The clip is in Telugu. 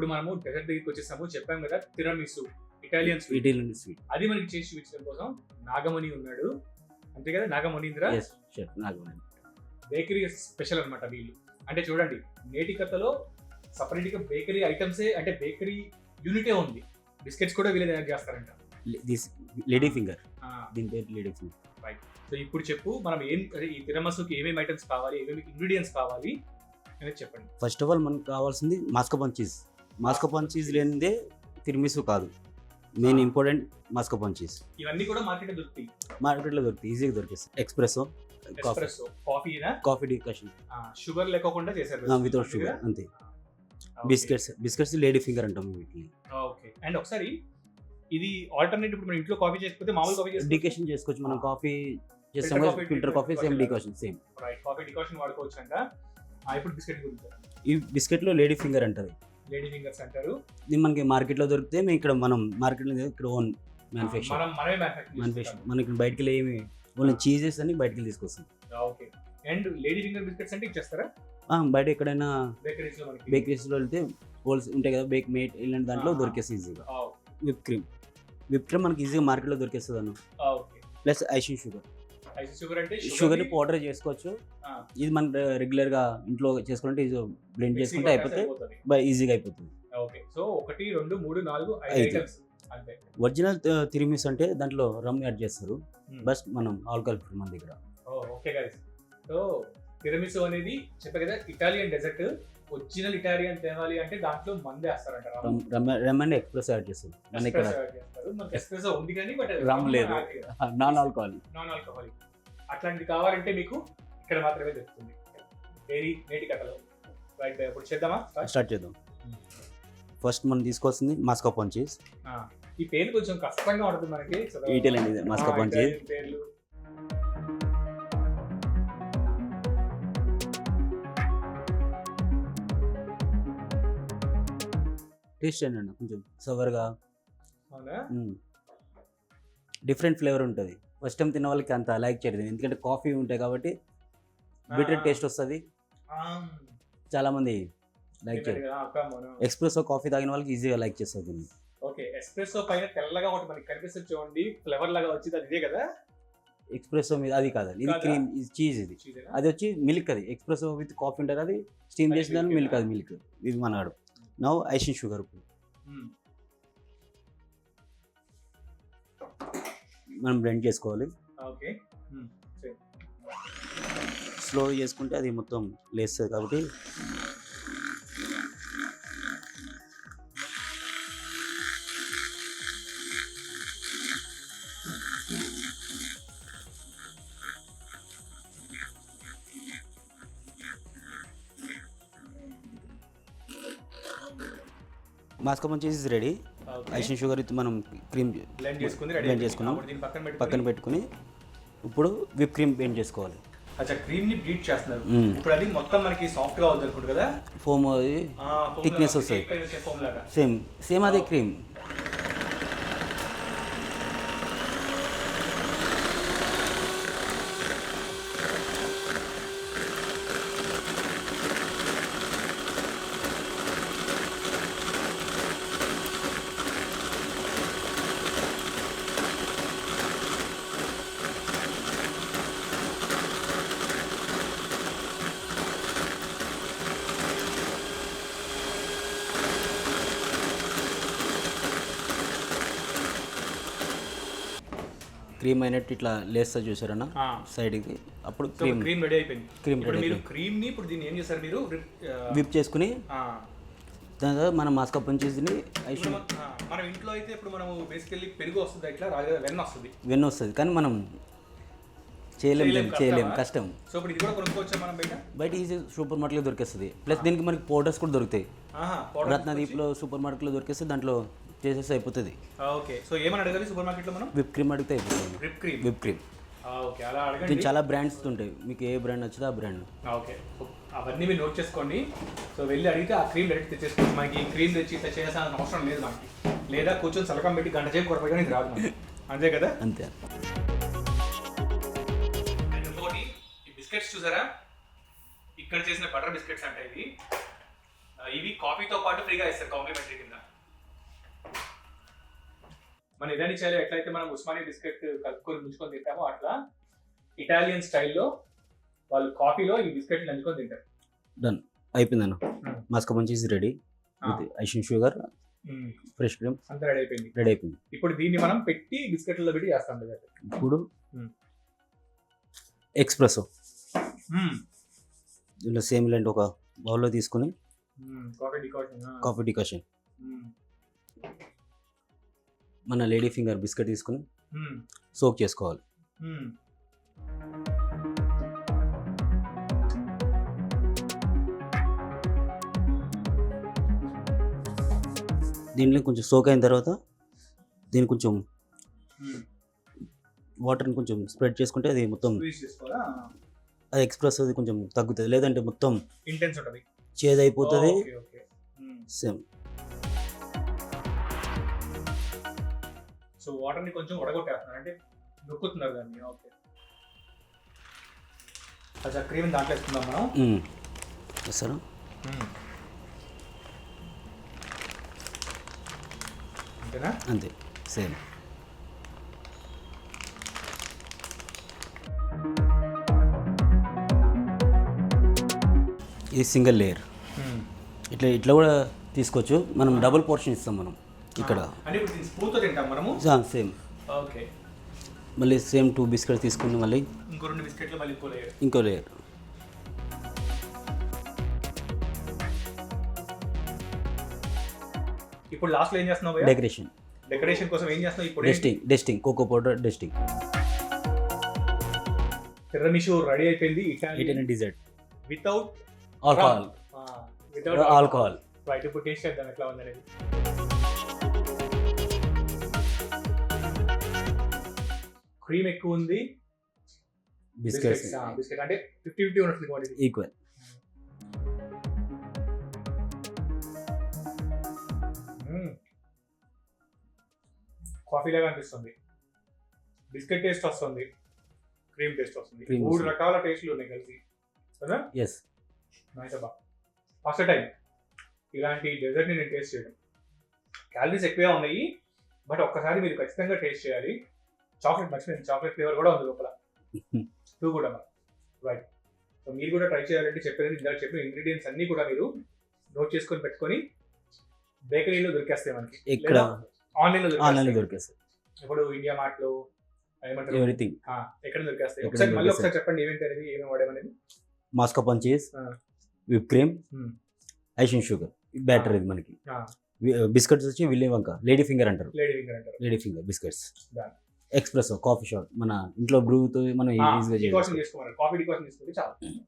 ఇప్పుడు మనము డెజర్ట్ దగ్గరికి వచ్చేసాము చెప్పాం కదా tiramisu Italian sweet Italian sweet అది మనకి చేసి చూపించడం కోసం నాగమణి ఉన్నాడు. అంతే కదా నాగమణీంద్ర? నాకు బేకరీ స్పెషల్ అన్నమాట వీళ్ళు. అంటే చూడండి నేటి కథలో సపరేట్గా బేకరీ ఐటమ్సే అంటే బేకరీ యూనిటే ఉంది. బిస్కెట్స్ కూడా వీళ్ళే తయారు చేస్తారంట. దిస్ లేడీ ఫింగర్ దీని పేరు లేడీ ఫింగర్ సో ఇప్పుడు చెప్పు మనం ఏం ఈ తిరమసుకి ఏమేమి ఐటమ్స్ కావాలి ఏమేమి ఇంగ్రీడియంట్స్ కావాలి అనేది చెప్పండి. ఫస్ట్ ఆఫ్ ఆల్ మనకు కావాల్సింది మాస్కపాన్ చీజ్ మాస్కపాన్ చీజ్ లేనిదే తిరిమిసు కాదు. మెయిన్. ఇంపార్టెంట్ మాస్కపాన్ చీజ్ ఇవన్నీ కూడా మార్కెట్ దొరుకుతాయి. మార్కెట్లో దొరుకుతాయి ఈజీగా దొరికేస్తాయి. Espresso coffee. Coffee decoction sugar లేకోకుండా చేశారు వితౌట్ షుగర్ అంతే. బిస్కెట్స్ బిస్కెట్స్ లేడీ ఫింగర్ అంటాం వీటిని. ఓకే. అండ్ ఒకసారి ఇది ఆల్టర్నేట్ ఇప్పుడు మనం ఇంట్లో కాఫీ చేసుకుంటే మామూలు కాఫీ డికేషన్ చేసుకోవచ్చు. మనం కాఫీ చేస్తాం filter coffee same. Decoction same. Right coffee decoction వాడుకోవచ్చు అంట ఆ, ఇప్పుడు బిస్కెట్ గురించి. ఈ బిస్కెట్లో లేడీ ఫింగర్ అంటారు లేడీ ఫింగర్స్ అంటారు. ఇది మనకి మార్కెట్లో దొరికితే మేము ఇక్కడ మనం మార్కెట్లో ఇక్కడ ఓన్ మ్యానుఫ్యాక్చర్ మనం మనమే మ్యానుఫ్యాక్చర్ మ్యానుఫ్యాక్చర్ మనం ఇక్కడ బయటకి వెళ్ళి ఏమి ఓన్లీ చీజెస్ అని బయటకి తీసుకొస్తాం. Okay. And lady finger biscuits అంటే ఇచ్చేస్తారా? బయట ఎక్కడైనా బేకరీస్లో మనకి. బేకరీస్లో వెళ్తే హోల్స్ ఉంటాయి కదా బేక్ మేట్ ఇలాంటి దాంట్లో. దొరికేస్తుంది ఈజీగా. విప్ క్రీమ్ విప్ క్రీమ్ మనకి ఈజీగా మార్కెట్లో దొరికేస్తుంది అన్న ప్లస్ ఐషింగ్ షుగర్. షుగర్ అంటే షుగర్ పౌడర్ చేసుకోవచ్చు. ఇది మనం రెగ్యులర్గా ఇంట్లో చేసుకుంటే ఇది బ్లెండ్ చేసుకుంటే అయిపోతే బై ఈజీగా అయిపోతుంది. ఓకే. సో ఒకటి రెండు మూడు నాలుగు. ఐటమ్స్. ఒరిజినల్ తిరిమిస్ అంటే దాంట్లో రమ్ యాడ్ చేస్తారు. Hmm. బస్ మనం ఆల్కహాల్ ఫ్రీ మన దగ్గర. ఓకే గైస్ సో తిరమిసు అనేది చెప్పా కదా ఇటాలియన్ డెజర్ట్. ఒరిజినల్ ఇటాలియన్ తేవాలి అంటే దాంట్లో మందే వేస్తారంట రమ్ అండ్ ఎక్స్ప్రెస్ యాడ్ చేస్తారు. మన ఇక్కడ ఎస్ప్రెసో ఉంది కానీ బట్ రమ్ లేదు. నాన్ ఆల్కహాల్ నాన్ ఆల్కహాలిక్ అట్లాంటిది కావాలంటే మీకు ఇక్కడ మాత్రమే దొరుకుతుంది. ఏది? నేటి కథలో. రైట్ ఇప్పుడు చేద్దామా? స్టార్ట్ చేద్దాం. ఫస్ట్ మనం తీసుకోవాల్సింది మాస్కాపాన్ చీజ్ ఈ పేరు కొంచెం కష్టంగా ఉంటుంది మనకి. ఇది మాస్కాపాన్ ఆ, చీజ్ పేర్లు. టేస్ట్ ఏంటండి కొంచెం సవర్గా డిఫరెంట్ ఫ్లేవర్ ఉంటుంది. ఫస్ట్ టైం తిన్న వాళ్ళకి అంత లైక్ చేయలేదు. ఎందుకంటే కాఫీ ఉంటాయి కాబట్టి బిటర్. టేస్ట్ వస్తుంది. ఆ, చాలా మంది లైక్ చేయరు. ఎక్స్ప్రెస్ కాఫీ తాగిన వాళ్ళకి ఈజీగా లైక్ చేస్తారు దీన్ని. ఓకే ఎస్ప్రెసో పైన తెల్లగా ఒకటి మనకి కనిపిస్తుంది చూడండి. ఫ్లేవర్ లాగా వచ్చింది అది ఇదే కదా? ఎక్స్ప్రెస్ మీద అది కాదు. ఇది? క్రీమ్ ఇది చీజ్ ఇది? అది వచ్చి మిల్క్ అది. ఎక్స్ప్రెస్ విత్ కాఫీ ఉంటుంది అది. స్టీమ్ చేసిన మిల్క్? అది మిల్క్ ఇది మనగాడు నవ్ ఐషిన్ షుగర్ మనం బ్లెండ్ చేసుకోవాలి. ఓకే. స్లో చేసుకుంటే అది మొత్తం లేస్తుంది కాబట్టి మాస్కమన్ చేసి రెడీ ఐషిన్ షుగర్ విత్ మనం క్రీమ్ బ్లెండ్ చేసుకున్నాం. పక్కన పెట్టుకొని ఇప్పుడు విప్ క్రీమ్ బ్లెండ్ చేసుకోవాలి? అచ్చా క్రీమ్ని చేస్తున్నారు. ఇప్పుడు అది మొత్తం మనకి సాఫ్ట్గా అవుతుంది అనుకుంటు కదా? ఫోమ్ లాగా, వస్తది. సేమ్ సేమ్ అదే క్రీమ్. క్రీమ్ అయినట్టు ఇట్లా లేస్తా చూసారన్న. సైడ్కి. అప్పుడు క్రీమ్. క్రీమ్ రెడీ అయిపోయింది. ఇప్పుడు ready మీరు అయిపోయింది. క్రీమ్ని ఇప్పుడు దీన్ని ఏం చేస్తారు మీరు? విప్ చేసుకుని దాని తర్వాత మనం చీజ్ని ఇప్పుడు ఐషిన్ మన- ఇంట్లో అయితే ఇప్పుడు మనం బేసికల్లీ పెరుగు వస్తుంది ఇట్లా వెన్న వస్తుంది. వెన్న వస్తుంది. కానీ మనం చేయలేం చేయలేం, దీన్ని, చేయలేం కష్టమా? కష్టం. సో ఇప్పుడు ఇది కూడా కొనుక్కోవచ్చా మనం బయట? బయట ఈజీ సూపర్ మార్కెట్లో దొరికేస్తుంది. ప్లస్ దీనికి మనకి పౌడర్స్ కూడా దొరుకుతాయి. రత్నదీప్లో సూపర్ మార్కెట్లో దొరికేస్తే దాంట్లో చేసేస్తే అయిపోతుంది. ఓకే. సో ఏమని అడగాలి సూపర్ మార్కెట్లో మనం? విప్ క్రీమ్ అడిగితే అయిపోతుంది. Whip cream whip cream okay. అలా అడగండి. దీనికి చాలా బ్రాండ్స్ ఉంటాయి. మీకు ఏ బ్రాండ్ నచ్చితే ఆ బ్రాండ్ ఓకే. అవన్నీ మీరు నోట్ చేసుకోండి. సో వెళ్ళి అడిగితే ఆ క్రీమ్ డైరెక్ట్ తెచ్చేసుకోండి. మనకి ఈ క్రీమ్ తెచ్చి ఇట్లా చేయాల్సిన అవసరం లేదు మనకి లేదా కూర్చొని సలకం పెట్టి గంట కొరపై కానీ రాదు మనకి అంతే కదా? అంతే. ఇంకోటి ఈ బిస్కెట్స్ చూసారా? ఇక్కడ చేసిన బటర్ బిస్కెట్స్ అంటే ఇవి. ఇవి కాఫీతో పాటు ఫ్రీగా ఇస్తారు కాంప్లిమెంటరీ కింద. మన ఇరానీ చాయ్ ఎట్లయితే మనం ఉస్మానియా బిస్కెట్ కలుపుకొని ముంచుకొని తింటామో అట్లా ఇటాలియన్ స్టైల్లో వాళ్ళు కాఫీలో ఈ బిస్కెట్ నంచుకొని తింటారు. అయిపోయిందన్న. Hmm. Mascarpone cheese ready. Ah. Icing sugar hmm. Fresh cream. అంతా రెడీ అయిపోయింది. రెడీ అయిపోయింది. ఇప్పుడు దీన్ని మనం పెట్టి బిస్కెట్లలో పెట్టి చేస్తాం ఇప్పుడు Hmm. ఎక్స్ప్రెసో దీంట్లో సేమ్ ఇలాంటి ఒక బౌల్లో తీసుకుని కాఫీ డికాషన్. Coffee decoction. మన లేడీ ఫింగర్ బిస్కెట్ తీసుకుని సోక్ చేసుకోవాలి. దీంట్లో కొంచెం సోక్ అయిన తర్వాత దీన్ని కొంచెం వాటర్ని కొంచెం స్ప్రెడ్ చేసుకుంటే అది మొత్తం అది ఎక్స్ప్రెస్ అది కొంచెం తగ్గుతుంది. లేదంటే మొత్తం ఇంటెన్స్ ఉంటుంది. చేదు అయిపోతుంది ఓకే. Okay same. సో వాటర్ని కొంచెం ఉడగొట్టేస్తున్నారు అంటే నొక్కుతున్నారు దాన్ని. ఓకే. అచ్చా క్రీమ్ దాంట్లో వేసుకుందాం మనం. చేస్తారా అంతేనా? అంతే. సేమ్. ఇది సింగిల్ లేయర్. ఇట్లా ఇట్లా కూడా తీసుకోవచ్చు. మనం డబుల్ పోర్షన్ ఇస్తాం మనం. ఇక్కడ. సేమ్. ఓకే. మళ్ళీ సేమ్ టూ బిస్కెట్ తీసుకుని మళ్ళీ ఇంకో రెండు బిస్కెట్లు మళ్ళీ ఇంకో లేయర్ ఇంకో లేయర్ ఇప్పుడు లాస్ట్లో ఏం చేస్తున్నావు? డెకరేషన్ డెకరేషన్ కోసం ఏం చేస్తున్నావు? ఇప్పుడు dusting dusting cocoa powder dusting tiramisu ready అయిపోయింది Italian dessert without alcohol without alcohol right ఇప్పుడు టేస్ట్ చేద్దాం ఎట్లా ఉందనేది. క్రీమ్ ఎక్కువ ఉంది. బిస్కెట్స్ బిస్కెట్ అంటే ఫిఫ్టీ ఫిఫ్టీ ఉన్నట్టుంది క్వాంటిటీ ఈక్వల్ కాఫీ లాగా అనిపిస్తుంది. బిస్కెట్ టేస్ట్ వస్తుంది. క్రీమ్ టేస్ట్ వస్తుంది. మూడు. రకాల టేస్ట్లు ఉన్నాయి కలిసి. కదా ఎస్ నైస్ అబ్బా. ఫస్ట్ టైం ఇలాంటి డెజర్ట్ని నేను టేస్ట్ చేయడం క్యాలరీస్ ఎక్కువే ఉన్నాయి బట్ ఒక్కసారి మీరు ఖచ్చితంగా టేస్ట్ చేయాలి. చాక్లెట్ మర్చిపోయింది చాక్లెట్ ఫ్లేవర్ కూడా ఉంది లోపల. టూ కూడా రైట్ సో మీరు కూడా ట్రై చేయాలంటే చెప్పేది ఇందాక చెప్పిన ఇంగ్రీడియంట్స్ అన్నీ కూడా మీరు నోట్ చేసుకొని పెట్టుకొని బేకరీలో దొరికేస్తాయి మనకి. ఇక్కడ ఆన్లైన్లో ఆన్లైన్లో దొరికేస్తాయి. ఇప్పుడు ఇండియా మార్ట్లో ఏమంటారు? ఎవ్రీథింగ్ ఎక్కడ దొరికేస్తాయి? ఒకసారి మళ్ళీ. ఒకసారి చెప్పండి ఏమేంటి అనేది ఏమేమి వాడేమనేది. Mascarpone cheese Ah. Whip cream Hmm. Icing sugar batter ఇది మనకి. బిస్కెట్స్ వచ్చి విల్లే వంక లేడీ ఫింగర్ అంటారు. లేడీ ఫింగర్ అంటారు. Lady finger biscuits. Espresso coffee shop. మన ఇంట్లో బ్రూతో మనం ఈజీగా కాఫీ డికాషన్ తీసుకుంటే చాలా.